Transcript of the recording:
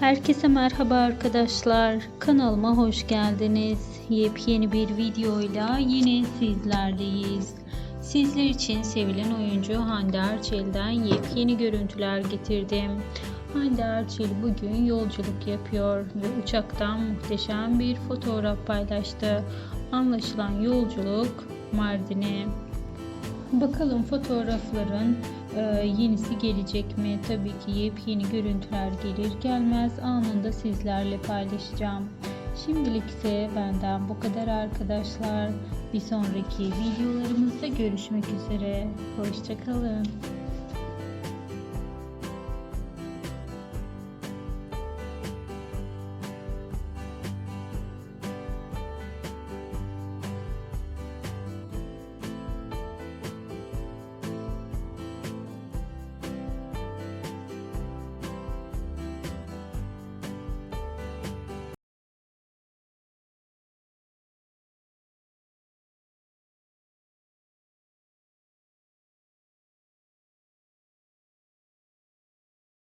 Herkese merhaba arkadaşlar. Kanalıma hoş geldiniz. Yepyeni bir videoyla yine sizlerleyiz. Sizler için sevilen oyuncu Hande Erçel'den yepyeni görüntüler getirdim. Hande Erçel bugün yolculuk yapıyor ve uçaktan muhteşem bir fotoğraf paylaştı. Anlaşılan yolculuk Mardin'e. Bakalım fotoğrafların e, yenisi gelecek mi? Tabii ki yepyeni görüntüler gelir gelmez anında sizlerle paylaşacağım. Şimdilik ise benden bu kadar arkadaşlar. Bir sonraki videolarımızda görüşmek üzere. Hoşçakalın.